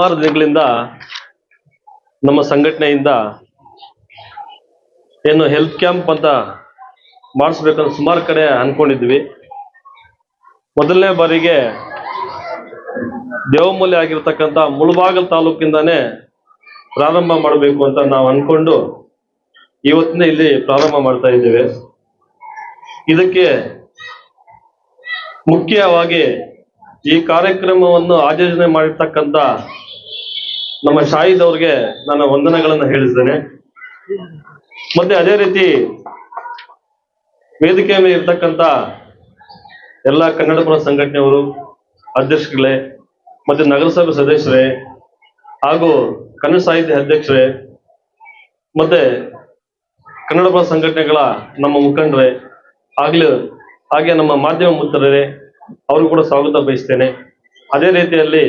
ಸುಮಾರು ದಿನಗಳಿಂದ ನಮ್ಮ ಸಂಘಟನೆಯಿಂದ ಏನು ಹೆಲ್ತ್ ಕ್ಯಾಂಪ್ ಅಂತ ಮಾಡಿಸ್ಬೇಕಂತ ಸುಮಾರು ಕಡೆ ಅನ್ಕೊಂಡಿದ್ವಿ. ಮೊದಲನೇ ಬಾರಿಗೆ ದೇವಮೂಲೆ ಆಗಿರ್ತಕ್ಕಂಥ ಮುಳಬಾಗಲ್ ತಾಲೂಕಿಂದಾನೇ ಪ್ರಾರಂಭ ಮಾಡಬೇಕು ಅಂತ ನಾವು ಅನ್ಕೊಂಡು ಇವತ್ತಿನ ಇಲ್ಲಿ ಪ್ರಾರಂಭ ಮಾಡ್ತಾ ಇದ್ದೇವೆ. ಇದಕ್ಕೆ ಮುಖ್ಯವಾಗಿ ಈ ಕಾರ್ಯಕ್ರಮವನ್ನು ಆಯೋಜನೆ ಮಾಡಿರ್ತಕ್ಕಂಥ ನಮ್ಮ ಶಾಹಿದ್ ಅವ್ರಿಗೆ ನನ್ನ ವಂದನೆಗಳನ್ನು ಹೇಳಿದ್ದೇನೆ. ಮತ್ತೆ ಅದೇ ರೀತಿ ವೇದಿಕೆ ಮೇಲೆ ಇರ್ತಕ್ಕಂಥ ಎಲ್ಲ ಕನ್ನಡಪರ ಸಂಘಟನೆಯವರು ಅಧ್ಯಕ್ಷಗಳೇ ಮತ್ತೆ ನಗರಸಭೆ ಸದಸ್ಯರೇ ಹಾಗೂ ಕನ್ನಡ ಸಾಹಿತ್ಯ ಅಧ್ಯಕ್ಷರೇ, ಮತ್ತೆ ಕನ್ನಡಪರ ಸಂಘಟನೆಗಳ ನಮ್ಮ ಮುಖಂಡರೇ, ಆಗ್ಲೂ ಹಾಗೆ ನಮ್ಮ ಮಾಧ್ಯಮ ಮಿತ್ರರೇ ಅವರು ಕೂಡ ಸ್ವಾಗತ ಬಯಸ್ತೇನೆ. ಅದೇ ರೀತಿಯಲ್ಲಿ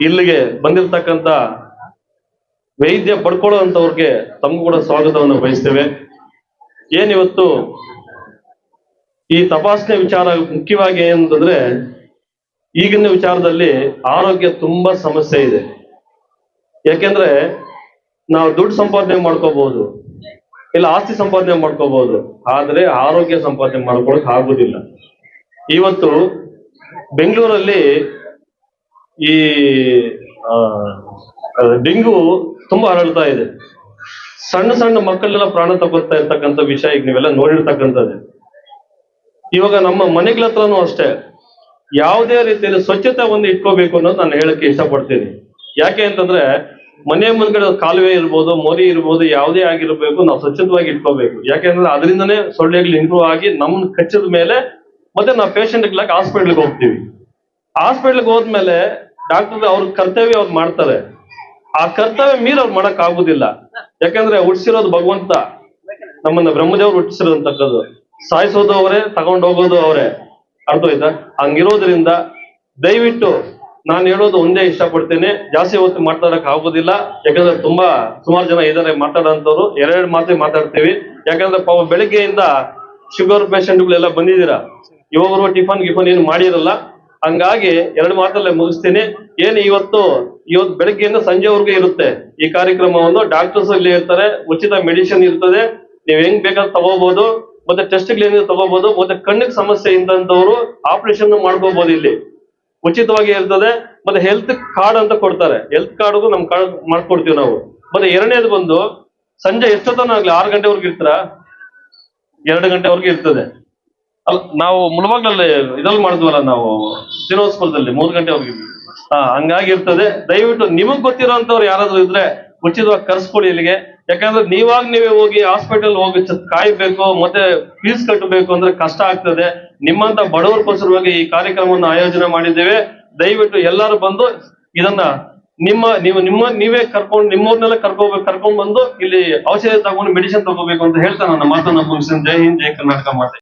ಇಲ್ಲಿಗೆ ಬಂದಿರತಕ್ಕಂತ ವೈದ್ಯ ಪಡ್ಕೊಳ್ಳುವಂತವ್ರಿಗೆ ತಮಗೂ ಕೂಡ ಸ್ವಾಗತವನ್ನು ಬಯಸ್ತೇವೆ. ಏನಿವತ್ತು ಈ ತಪಾಸಣೆ ವಿಚಾರ ಮುಖ್ಯವಾಗಿ ಏನಂತಂದ್ರೆ ಈಗಿನ ವಿಚಾರದಲ್ಲಿ ಆರೋಗ್ಯ ತುಂಬಾ ಸಮಸ್ಯೆ ಇದೆ. ಯಾಕೆಂದ್ರೆ ನಾವು ದುಡ್ಡು ಸಂಪಾದನೆ ಮಾಡ್ಕೋಬಹುದು, ಇಲ್ಲ ಆಸ್ತಿ ಸಂಪಾದನೆ ಮಾಡ್ಕೋಬಹುದು, ಆದ್ರೆ ಆರೋಗ್ಯ ಸಂಪಾದನೆ ಮಾಡ್ಕೊಳಕ್ ಆಗುದಿಲ್ಲ. ಇವತ್ತು ಬೆಂಗಳೂರಲ್ಲಿ ಈ ಡೆಂಗು ತುಂಬಾ ಹರಡ್ತಾ ಇದೆ. ಸಣ್ಣ ಸಣ್ಣ ಮಕ್ಕಳೆಲ್ಲ ಪ್ರಾಣ ತಗೊಳ್ತಾ ಇರ್ತಕ್ಕಂಥ ವಿಷಯ ಈಗ ನೀವೆಲ್ಲ ನೋಡಿರ್ತಕ್ಕಂಥದ್ದು. ಇವಾಗ ನಮ್ಮ ಮನೆಗಳ ಹತ್ರನೂ ಅಷ್ಟೇ. ಯಾವುದೇ ರೀತಿಯಲ್ಲಿ ಸ್ವಚ್ಛತೆ ಒಂದು ಇಟ್ಕೋಬೇಕು ಅನ್ನೋದು ನಾನು ಹೇಳಕ್ಕೆ ಇಷ್ಟಪಡ್ತೀನಿ. ಯಾಕೆ ಅಂತಂದ್ರೆ ಮನೆ ಮುಂದ್ಗಡೆ ಕಾಲುವೆ ಇರ್ಬೋದು, ಮೊರಿ ಇರ್ಬೋದು, ಯಾವುದೇ ಆಗಿರ್ಬೇಕು, ನಾವು ಸ್ವಚ್ಛತವಾಗಿ ಇಟ್ಕೋಬೇಕು. ಯಾಕೆಂದ್ರೆ ಅದರಿಂದನೇ ಸೊಳ್ಳೆಗಳು ಇಂಪ್ರೂವ್ ಆಗಿ ನಮ್ಮನ್ನ ಕಚ್ಚದ ಮೇಲೆ ಮತ್ತೆ ನಾವು ಪೇಷಂಟ್ಗಳಾಗಿ ಹಾಸ್ಪಿಟ್ಲ್ಗೆ ಹೋಗ್ತೀವಿ. ಹಾಸ್ಪಿಟ್ಲ್ಗೆ ಹೋದ್ಮೇಲೆ ಡಾಕ್ಟರ್ ಅವ್ರ ಕರ್ತವ್ಯ ಅವ್ರು ಮಾಡ್ತಾರೆ. ಆ ಕರ್ತವ್ಯ ಮೀರ್ ಅವ್ರು ಮಾಡಕ್ ಆಗುದಿಲ್ಲ. ಯಾಕಂದ್ರೆ ಹುಟ್ಟಿಸಿರೋದು ಭಗವಂತ. ನಮ್ಮನ್ನ ಬ್ರಹ್ಮದೇವ್ರು ಹುಟ್ಟಿಸಿರೋದಂತಕ್ಕದ್ದು ಸಾಯಿಸೋದು ಅವರೇ, ತಗೊಂಡು ಹೋಗೋದು ಅವರೇ. ಅರ್ಥ ಆಯ್ತಾ ಹಂಗಿರೋದ್ರಿಂದ ದಯವಿಟ್ಟು ನಾನು ಹೇಳೋದು ಒಂದೇ ಇಷ್ಟಪಡ್ತೇನೆ. ಜಾಸ್ತಿ ಹೊತ್ತು ಮಾತಾಡಕ್ ಆಗೋದಿಲ್ಲ. ಯಾಕಂದ್ರೆ ತುಂಬಾ ಸುಮಾರು ಜನ ಇದಾರೆ ಮಾತಾಡೋಂಥವ್ರು. ಎರಡೆರಡು ಮಾತೇ ಮಾತಾಡ್ತೀವಿ. ಯಾಕಂದ್ರೆ ಪಾಪ ಬೆಳಿಗ್ಗೆಯಿಂದ ಶುಗರ್ ಪೇಷಂಟ್ಗಳೆಲ್ಲ ಬಂದಿದ್ದೀರಾ? ಇವರು ಟಿಫನ್ ಗಿಫನ್ ಏನು ಮಾಡಿರಲ್ಲ, ಹಂಗಾಗಿ ಎರಡು ಮಾತಲ್ಲೇ ಮುಗಿಸ್ತೀನಿ. ಏನು ಇವತ್ತು ಇವತ್ತು ಬೆಳಗ್ಗೆಯಿಂದ ಸಂಜೆವರೆಗೂ ಇರುತ್ತೆ ಈ ಕಾರ್ಯಕ್ರಮವನ್ನು. ಡಾಕ್ಟರ್ಸ್ ಇಲ್ಲಿ ಇರ್ತಾರೆ ಉಚಿತ ಮೆಡಿಸಿನ್ ಇರ್ತದೆ. ನೀವು ಹೆಂಗ್ ಬೇಕಾದ್ರೆ ತಗೋಬಹುದು ಮತ್ತೆ ಟೆಸ್ಟ್ ಏನಿದೆ ತಗೋಬಹುದು ಮತ್ತೆ ಕಣ್ಣಿಗೆ ಸಮಸ್ಯೆ ಇದ್ದಂತವ್ರು ಆಪರೇಷನ್ ಮಾಡ್ಕೋಬಹುದು ಇಲ್ಲಿ. ಉಚಿತವಾಗಿ ಇರ್ತದೆ, ಮತ್ತೆ ಹೆಲ್ತ್ ಕಾರ್ಡ್ ಅಂತ ಕೊಡ್ತಾರೆ. ಹೆಲ್ತ್ ಕಾರ್ಡ್ಗೂ ನಮ್ ಕಾರ್ಡ್ ಮಾಡ್ಕೊಡ್ತೀವಿ ನಾವು. ಮತ್ತೆ ಎರಡನೇದು ಬಂದು, ಸಂಜೆ ಎಷ್ಟೊತ್ತನ ಆಗ್ಲಿ ಆರು ಗಂಟೆವರೆಗೂ ಇರ್ತೀರಾ? ಎರಡು ಗಂಟೆವರೆಗೂ ಇರ್ತದೆ. ಅಲ್ಲ ನಾವು ಮುಳಬಾಗ್ಲಲ್ಲಿ ಇದ್ರಲ್ಲಿ ಮಾಡಿದ್ವಲ್ಲ ನಾವು ದಿನೋತ್ಸವದಲ್ಲಿ ಮೂರು ಗಂಟೆವರೆಗೆ ಹಾ, ಹಂಗಾಗಿ ಇರ್ತದೆ. ದಯವಿಟ್ಟು ನಿಮಗ್ ಗೊತ್ತಿರೋಂಥವ್ರು ಯಾರಾದ್ರೂ ಇದ್ರೆ ಉಚಿತವಾಗಿ ಕರ್ಸ್ಕೊಳ್ಳಿ ಇಲ್ಲಿಗೆ. ಯಾಕಂದ್ರೆ ನೀವಾಗ ನೀವೇ ಹೋಗಿ ಹಾಸ್ಪಿಟಲ್ ಹೋಗಿ ಕಾಯ್ಬೇಕು, ಮತ್ತೆ ಫೀಸ್ ಕಟ್ಟಬೇಕು ಅಂದ್ರೆ ಕಷ್ಟ ಆಗ್ತದೆ. ನಿಮ್ಮಂತ ಬಡವರಿಗೋಸ್ಕರವಾಗಿ ಈ ಕಾರ್ಯಕ್ರಮವನ್ನು ಆಯೋಜನೆ ಮಾಡಿದ್ದೇವೆ. ದಯವಿಟ್ಟು ಎಲ್ಲರೂ ಬಂದು ಇದನ್ನ ನಿಮ್ಮ, ನೀವು ನಿಮ್ಮ, ನೀವೇ ಕರ್ಕೊಂಡು ನಿಮ್ಮವ್ರನ್ನೆಲ್ಲ ಕರ್ಕೋಬೇಕು ಕರ್ಕೊಂಡ್ ಬಂದು ಇಲ್ಲಿ ಔಷಧಿ ತಗೊಂಡು ಮೆಡಿಸಿನ್ ತಗೋಬೇಕು ಅಂತ ಹೇಳ್ತಾ ನನ್ನ ಮಾತನ್ನ ಮುಗಿಸ್ತೀನಿ. ಜೈ ಹಿಂದ್, ಜೈ ಕರ್ನಾಟಕ ಮಾತೆ.